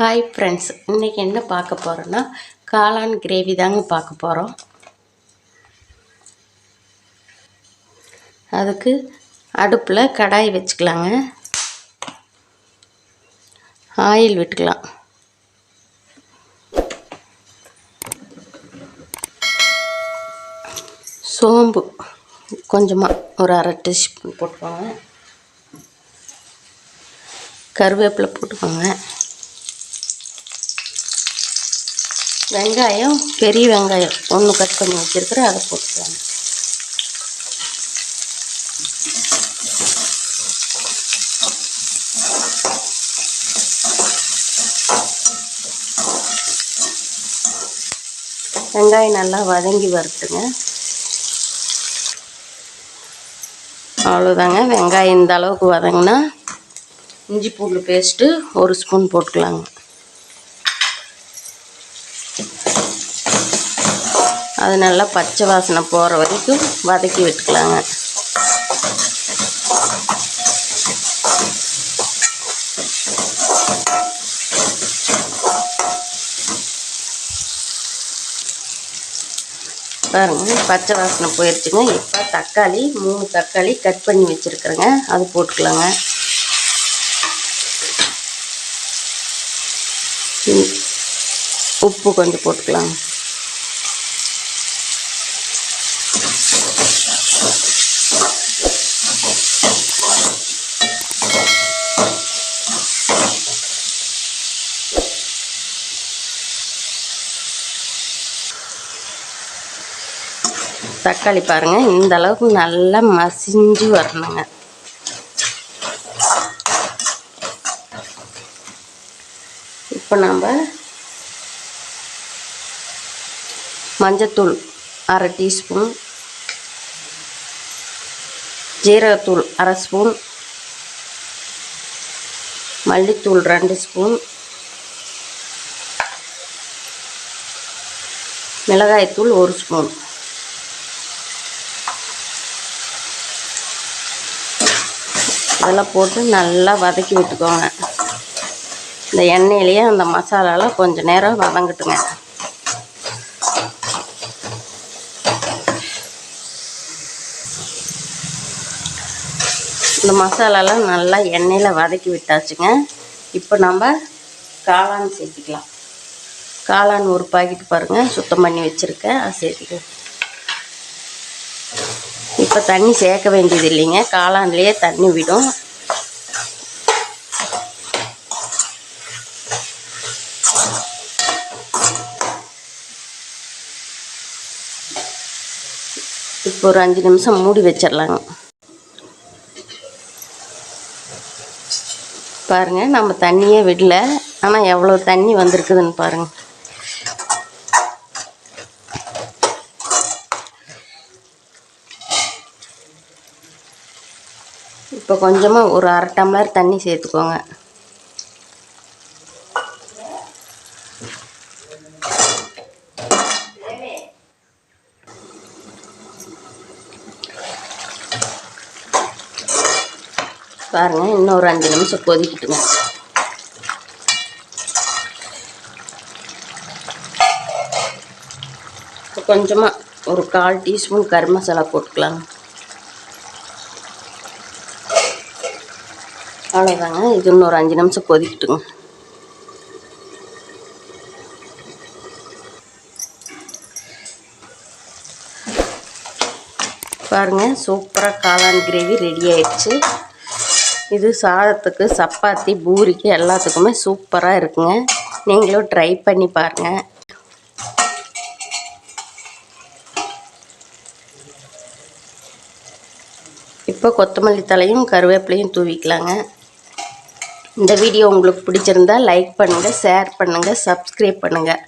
Hi friends இன்றைக்கி என்ன பார்க்க போகிறோன்னா காளான் கிரேவி தாங்க பார்க்க போகிறோம் அதுக்கு அடுப்பில் கடாய் வச்சுக்கலாங்க. ஆயில் விட்டுக்கலாம். சோம்பு கொஞ்சமாக ஒரு அரை டீஸ்பூன் போட்டுக்கோங்க. கருவேப்பிலை போட்டுக்கோங்க. வெங்காயம் பெரிய வெங்காயம். ஒன்று கட் பண்ணி வச்சுருக்குறேன் அதை போட்டுக்கலாம் வெங்காயம் நல்லா வதங்கி வரட்டுங்க. அவ்வளோதாங்க வெங்காயம் இந்த அளவுக்கு வதங்கினா இஞ்சி பூண்டு பேஸ்ட்டு ஒரு ஸ்பூன் போட்டுக்கலாங்க. அது நல்லா பச்சை வாசனை போகிற வரைக்கும் வதக்கி விட்டுக்கலாங்க. பாருங்க பச்சை வாசனை போயிடுச்சுங்க இப்போ தக்காளி மூணு தக்காளி கட் பண்ணி வச்சுருக்குறேங்க. அது போட்டுக்கலாங்க. உப்பு கொஞ்சம் போட்டுக்கலாங்க. தக்காளி பாருங்கள் இந்த அளவுக்கு நல்லா மசிஞ்சு வரணுங்க. இப்போ நம்ம மஞ்சத்தூள் அரை டீஸ்பூன் ஜீரகத்தூள் அரை ஸ்பூன் மல்லித்தூள் ரெண்டு ஸ்பூன் மிளகாய்த்தூள் ஒரு ஸ்பூன். இதெல்லாம் போட்டு நல்லா வதக்கி விட்டுக்கோங்க. இந்த எண்ணெயிலேயே அந்த மசாலாலாம் கொஞ்ச நேரம் வதங்கட்டுங்க. இந்த மசாலாலாம் நல்லா எண்ணெயில் வதக்கி விட்டாச்சுங்க. இப்போ நம்ம காளான் சேர்த்துக்கலாம். காளான் ஒரு பாக்கெட் பாருங்கள் சுத்தம் பண்ணி வச்சுருக்கேன் அது சேர்த்துக்கலாம். இப்போ தண்ணி சேர்க்க வேண்டியது இல்லைங்க. காளான்லேயே தண்ணி விடும். இப்போ ஒரு அஞ்சு நிமிஷம் மூடி வச்சிடலாங்க. பாருங்க நம்ம தண்ணியே விடல. ஆனால் எவ்வளோ தண்ணி வந்திருக்குதுன்னு பாருங்கள் இப்போ கொஞ்சமாக ஒரு அரை டம்ளர் தண்ணி சேர்த்துக்கோங்க. பாருங்க இன்னும் ஒரு அஞ்சு நிமிஷம் கொதிக்கிட்டுங்க. இப்போ கொஞ்சமாக ஒரு கால் டீஸ்பூன் கருமசாலா மசாலா அவ்வளோதாங்க இது இன்னொரு அஞ்சு நிமிஷம் கொதிக்கட்டுங்க. பாருங்க சூப்பராக காளான் கிரேவி ரெடி ஆயிடுச்சு. இது சாதத்துக்கு சப்பாத்தி பூரிக்கு எல்லாத்துக்குமே சூப்பராக இருக்குங்க. நீங்களும் ட்ரை பண்ணி பாருங்கள் இப்போ கொத்தமல்லி தலையும் கருவேப்பிலையும் தூவிக்கலாங்க. இந்த வீடியோ உங்களுக்கு பிடிச்சிருந்தா லைக் பண்ணுங்கள் ஷேர் பண்ணுங்கள் சப்ஸ்கிரைப் பண்ணுங்கள்